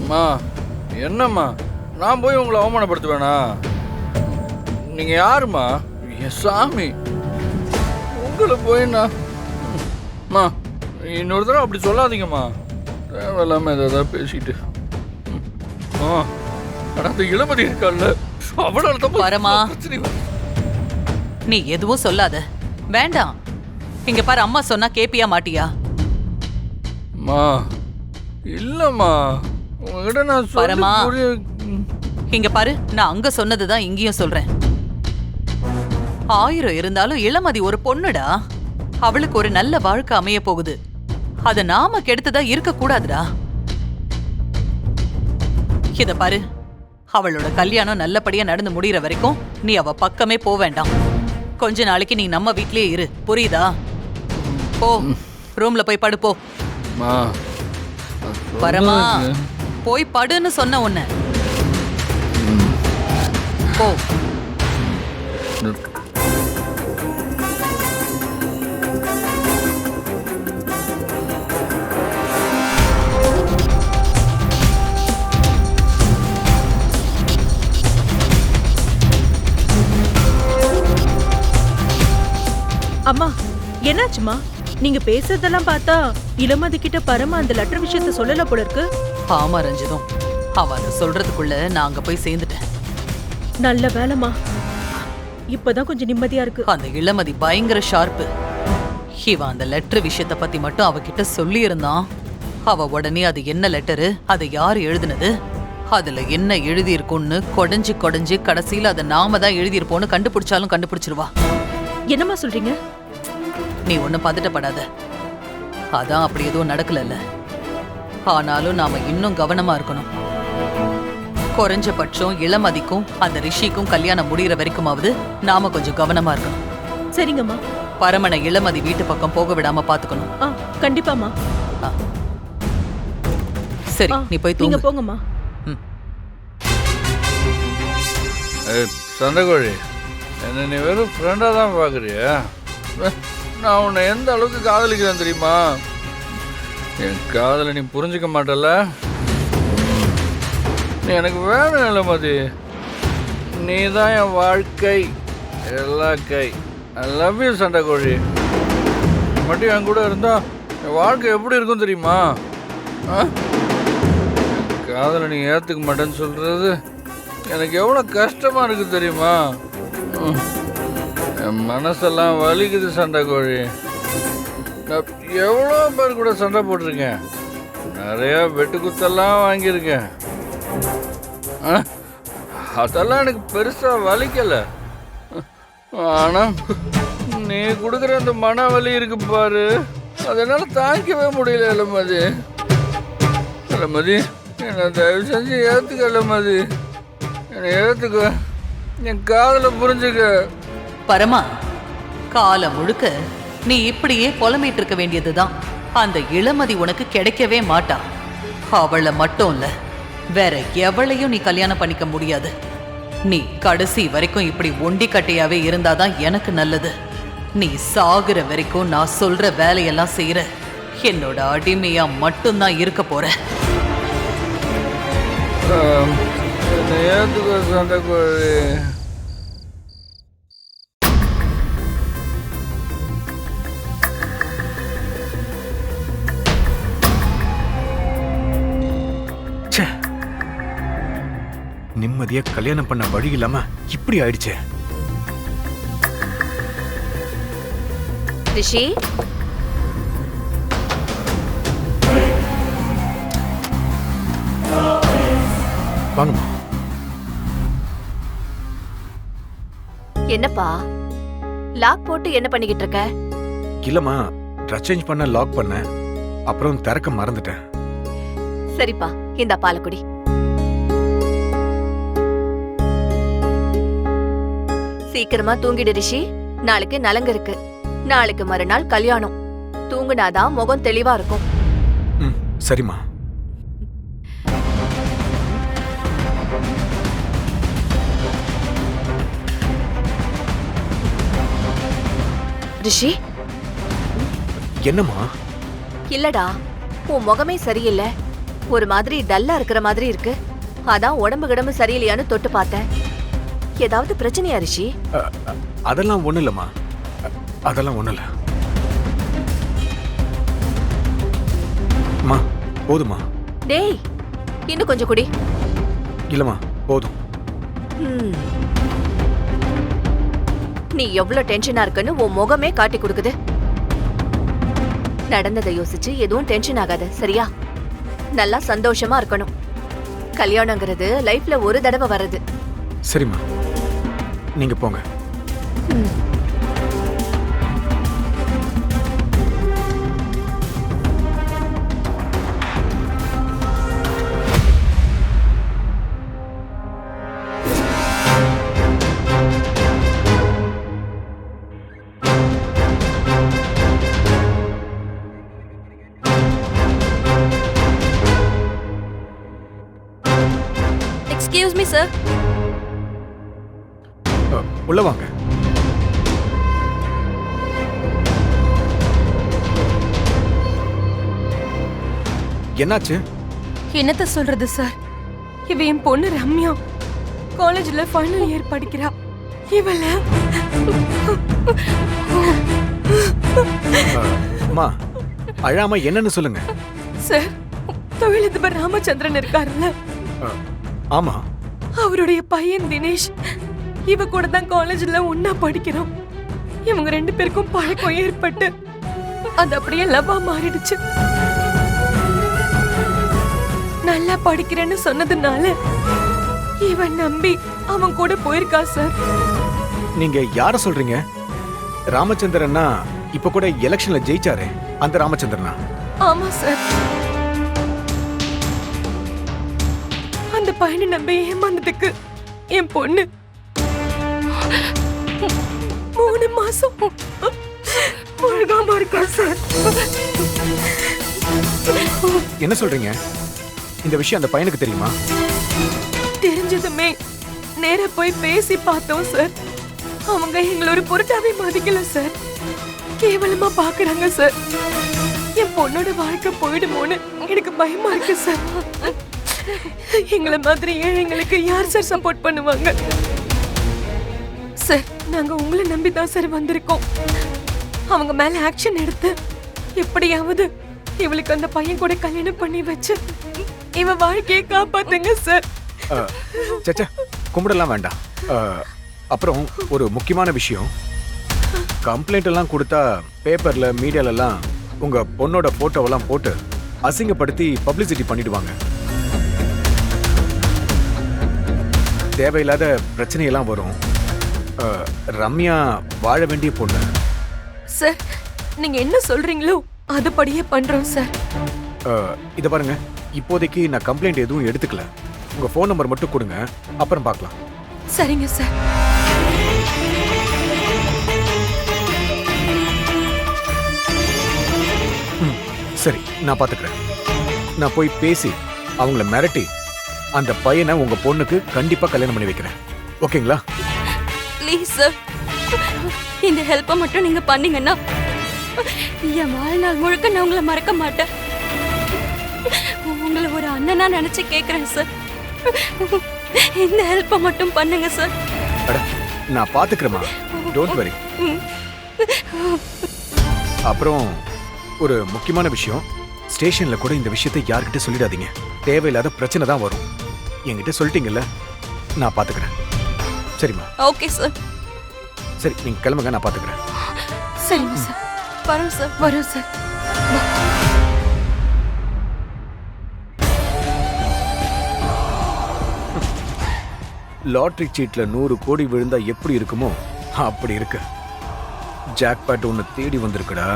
அம்மா என்னம்மா? நான் போய் உங்களை அவமானப்படுத்துவேனா? நீங்க யாரும்மா? என் சாமி. உங்களை போய் நான் அம்மா இன்னொரு தடவை அப்படி சொல்லாதீங்கம்மா. தேவையில்லாம ஏதாவது பேசிட்டு. ம். அம்மா ஆனா அந்த இளமதி இருக்கால்ல அவளால தான் வரமா. நீ எதுவும் சொல்லாத. வேண்டாம். இங்க பாரு அம்மா சொன்னா கேப்பியா மாட்டியா? அம்மா இல்லம்மா. உங்ககிட்ட நான் பரமா. ம். இங்க பாரு நான் அங்க சொன்னதுதான் இங்கேயும் சொல்றேன். ஆயிரம் இருந்தாலும் இளமதி ஒரு பொண்ணுடா. அவளுக்கு ஒரு நல்ல வாழ்க்கை அமைய போகுது. அத நாம கெடுத்ததா இருக்க கூடாதுடா. இத பாரு அவளோட கல்யாணம் நல்லபடியா நடந்து முடியற வரைக்கும் நீ அவ பக்கமே போக வேண்டாம். கொஞ்ச நாளைக்கு நீ நம்ம வீட்லயே இரு புரியுதா? போ ரூம்ல போய் படு போ அம்மா நான் வரமா சொல்றது- போய் படுன்னு சொன்ன உன்ன. போ. அம்மா என்னாச்சுமா நீங்க பேசுறதெல்லாம் பார்த்தா இளமதி கிட்ட பரம அந்த லெட்டர் விஷயத்த சொல்லல போல இருக்கு. ஆமா ரஞ்சிதம் அவ அதை சொல்றதுக்குள்ள நான் அங்க போய் சேர்ந்துட்டேன். நல்ல வேலைம்மா. இப்பதான் கொஞ்சம் நிம்மதியா இருக்கு. அந்த இளமதி பயங்கர ஷார்ப்பு. இவன் அந்த லெட்டர் விஷயத்த பத்தி மட்டும் அவகிட்ட சொல்லி இருந்தான் அவ உடனே அது என்ன லெட்டரு அதை யார் எழுதுனது அதுல என்ன எழுதி இருக்கும்னு கொடைஞ்சு கொடைஞ்சு கடைசியில அதை நாம தான் எழுதியிருப்போம்னு கண்டுபிடிச்சாலும் கண்டுபிடிச்சிருவா. என்னம்மா சொல்றீங்க? நீ ஒன்னும் பதட்டப்படாத. அதான் அப்படி எதுவும் நடக்கலல்ல. ஆனாலும் நாம இன்னும் கவனமா இருக்கணும். குறைஞ்சபட்சம் இளமதிக்கும் அந்த ரிஷிக்கும் கல்யாணம் முடிகிற வரைக்குமாவது நாம கொஞ்சம் கவனமா இருக்கணும். சரிங்கம்மா. பரமனை இளமதி வீட்டு பக்கம் போக விடாம பாத்துக்கணும். ஆ கண்டிப்பாம்மா. ஆ. சரி நீ போய் நீங்க தூங்கு. போங்கம்மா. சண்டைக்கோழி என்ன நீ வெறும் ஃப்ரெண்டாக தான் பார்க்குறியா நான் உன்னை எந்த அளவுக்கு காதலிக்கிறேன் தெரியுமா? என் காதலை நீ புரிஞ்சுக்க மாட்டல நீ எனக்கு வேணும் இளமதி நீ தான் என் வாழ்க்கை. எல்லா கை. ஐ லவ் யூ சண்டைக்கோழி கோழி மட்டும் என் கூட இருந்தா என் வாழ்க்கை எப்படி இருக்கும் தெரியுமா? ஆ? என் காதலை நீ ஏற்றுக்க மாட்டேன்னு சொல்கிறது எனக்கு எவ்வளோ கஷ்டமாக இருக்குது தெரியுமா? என் மனசெல்லாம் வலிக்குது சண்டை கோழி நான் எவ்வளோ பேர் கூட சண்டை போட்டிருக்கேன். நிறையா வெட்டு குத்தெல்லாம் வாங்கியிருக்கேன். ஆ, அதெல்லாம் எனக்கு பெருசாக வலிக்கலை. ஆனால் நீ கொடுக்குற அந்த மன வலி இருக்கு பாரு. அதனால தாங்கிக்கவே முடியல இளமதி இளமதி என்னை தயவு செஞ்சு ஏற்றுக்க இளமதி என்னை ஏற்றுக்க என் காதலை புரிஞ்சுக்க. பரமா காலம் முழுக்க நீ இப்படியே புலம்பிட்டு இருக்க வேண்டியதுதான். அந்த இளமதி உனக்கு கிடைக்கவே மாட்டா. அவளை மட்டும் இல்ல வேற எவளையும் நீ கல்யாணம் பண்ணிக்க முடியாது. நீ கடைசி வரைக்கும் இப்படி ஒண்டி கட்டையாவே இருந்தாதான் எனக்கு நல்லது. நீ சாகுற வரைக்கும் நான் சொல்ற வேலையெல்லாம் செய்யற என்னோட அடிமையா மட்டும்தான் இருக்க போற. ஆம், நிம்மதியா கல்யாணம் பண்ண வழி இல்லாம இப்படி ஆயிடுச்சே. ரிஷி? வாங்கம்மா. என்னப்பா? லாக் போட்டு என்ன பண்ணிக்கிட்டு இருக்க? இல்லம்மா ட்ரெஸ் சேஞ்ச் பண்ண லாக் பண்ணேன் அப்புறம் திறக்க மறந்துட்டேன். சரிப்பா இந்த பாலக்குடி சீக்கிரமா தூங்கிடு ரிஷி. நாளைக்கு நலங்கு இருக்கு நாளைக்கு மறுநாள் கல்யாணம். தூங்குனாதான் முகம் தெளிவா இருக்கும். சரிம்மா. ரிஷி? என்னம்மா? இல்லடா உன் முகமே சரியில்லை. ஒரு மாதிரி டல்லா இருக்கிற மாதிரி இருக்கு. அதான் உடம்பு கிடம்பு சரியில்லையான்னு தொட்டு பார்த்தேன். ஏதாவது பிரச்சனையா ரிஷி? அதெல்லாம் ஒண்ணும் இல்லம்மா. அதெல்லாம் ஒண்ணும் இல்ல. அம்மா போதுமா டேய் இன்னும் கொஞ்சம் குடி. இல்லம்மா போதும். ம். நீ எவ்வளவு டென்ஷனா இருக்குன்னு உன் முகமே காட்டி கொடுக்குது. நடந்ததை யோசிச்சு எதுவும் டென்ஷன் ஆகாத சரியா? நல்லா சந்தோஷமா இருக்கணும். கல்யாணங்கிறது லைஃப்ல ஒரு தடவை வர்றது. சரிம்மா. நீங்க போங்க. எக்ஸ்கியூஸ் மீ சார் அ, உள்ள வாங்க. என்னாச்சு? என்னத்த சொல்றது சார்? இவ என் பொண்ணு ரம்யா. காலேஜ்ல ஃபைனல் இயர் படிக்கிறா. இவள அம்மா அழாம என்னன்னு சொல்லுங்க. சார் தொழிலதிபர் ராமச்சந்திரன் இருக்காருல்ல. ஆமா. அவருடைய பையன் தினேஷ். இவ கூட தான் காலேஜ்ல ஒன்னா படிக்கிறோம். இவங்க ரெண்டு பேருக்கும் பழக்கம் ஏற்பட்டு அது அப்படியே லவ்வா மாறிடுச்சு. நல்லா படிக்கிறேன்னு சொன்னதுனால இவன் நம்பி அவன் கூட போயிருக்கா சார் நீங்க யார சொல்றீங்க? ராமச்சந்திரன்னா இப்ப கூட எலெக்ஷன்ல ஜெயிச்சாரே அந்த ராமச்சந்திரனா? ஆமா சார் அந்த பையனை நம்பி ஏமாந்ததுக்கு என் பொண்ணு மூணு மாசம். முழுகாம இருக்கா சார். என்ன சொல்றீங்க? இந்த விஷயம் அந்த பையனுக்கு தெரியுமா? தெரிஞ்சதுமே நேரா போய் பேசி பார்த்தோம் சார். அவங்க எங்களை ஒரு பொருட்டாவே மதிக்கல சார். கேவலமா பாக்குறாங்க சார். என் பொண்ணோட வாழ்க்கை போயிடுமோன்னு எனக்கு பயமா இருக்கு சார். எங்களை மாதிரி ஏழைங்களுக்கு யார் சார் சப்போர்ட் பண்ணுவாங்க? சார் நாங்க உங்களை நம்பி தான் சார் வந்திருக்கோம். அவங்க மேல ஆக்ஷன் எடுத்து எப்படியாவது இவளுக்கு அந்த பையன் கூட கல்யாணம் பண்ணி வச்சு இவ வாழ்க்கையை காப்பாத்துங்க சார். சச்சா கும்பிடலாம் வேண்டாம். அப்புறம் ஒரு முக்கியமான விஷயம். கம்ப்ளைண்ட் எல்லாம் கொடுத்தா பேப்பர்ல மீடியால எல்லாம் உங்க பொண்ணோட போட்டோவெல்லாம் போட்டு அசிங்கப்படுத்தி பப்ளிசிட்டி பண்ணிடுவாங்க. தேவையில்லாத பிரச்சனையெல்லாம் வரும். ரம்யா வாழ வேண்டிய பொண்ணு. சார் நீங்க என்ன சொல்றீங்களோ அதுபடியே பண்றோம் சார். இத பாருங்க. இப்போதைக்கு நான் கம்ப்ளைண்ட் எதுவும் எடுத்துக்கல. உங்க ஃபோன் நம்பர் மட்டும் கொடுங்க. அப்புறம் பார்க்கலாம். சரிங்க சார். சரி நான் பாத்துக்கிறேன் நான் போய் பேசி அவங்கள மிரட்டி அந்த பையனை உங்க பொண்ணுக்கு கண்டிப்பா கல்யாணம் பண்ணி வைக்கிறேன். ஓகேங்களா? சார் இந்த ஹெல்ப்பை மட்டும் நீங்க பண்ணீங்கன்னா என் வாழ்நாள் முழுக்க நான் உங்களை மறக்க மாட்டேன். உங்களை ஒரு அண்ணனா நினைச்சு கேக்குறேன் சார் இந்த ஹெல்ப்பை மட்டும் பண்ணுங்க சார் அட நான் பாத்துக்கிறேம்மா. டோன்ட் வரி அப்புறம் ஒரு முக்கியமான விஷயம். ஸ்டேஷன்ல கூட இந்த விஷயத்தை யார்கிட்ட சொல்லிடாதீங்க. தேவையில்லாத பிரச்சனை தான் வரும். என்கிட்ட சொல்லிட்டீங்கல்ல நான் பாத்துக்கிறேன். சரிம்மா. ஓகே சார் சரி நீங்க கிளம்புங்க நான் பாத்துக்கிறேன். சரிங்க சார். வரோம் சார் வரோம் சார். லாட்ரி சீட்ல நூறு கோடி விழுந்தா எப்படி இருக்குமோ அப்படி இருக்கு. ஜாக்பாட் ஒன்னு தேடி வந்திருக்குடா.